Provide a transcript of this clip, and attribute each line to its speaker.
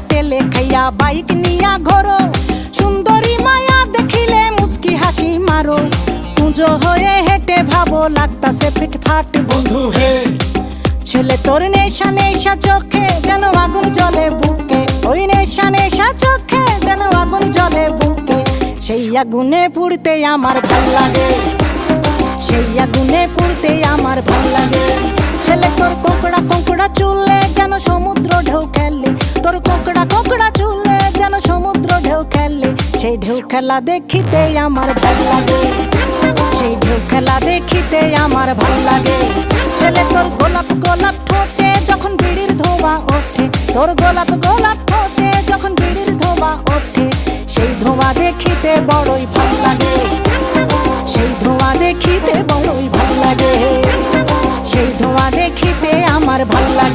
Speaker 1: হোটেলে খাইয়া বাইক নিয়া ঘোরো। সুন্দরী মায়া দেখিলে মুচকি হাসি মারো। পুজো হয়ে হেঁটে ভাবো লাগতাছে ফিটফাট বন্ধু হে। ছেলে তোর নেশা নেশা চোখে যেন আগুন জলে বুকে। ওই নেশা নেশা চোখে যেন আগুন জলে বুকে। সেই আগুনে পুড়তে আমার ভালো লাগে। সেই আগুনে পুড়তে আমার ভালো হালকা কোকড়া চুলে যেন সমুদ্র ঢেউ খেলে। সেই ঢেউ খেলা দেখিতে আমার ভালো লাগে। সেই ঢেউ খেলা দেখিতে আমার ভালো লাগে। ছেলে, তোর গোলাপ গোলাপ ঠোঁটে যখন বিড়ির ধোবা ওঠে। তোর গোলাপ গোলাপ ঠোঁটে যখন বিড়ির ধোবা ওঠে। সেই ধোঁয়া দেখিতে বড়ই ভালো লাগে। সেই ধোঁয়া দেখিতে বড়ই ভালো লাগে। সেই ধোঁয়া দেখিতে আমার ভালো লাগে।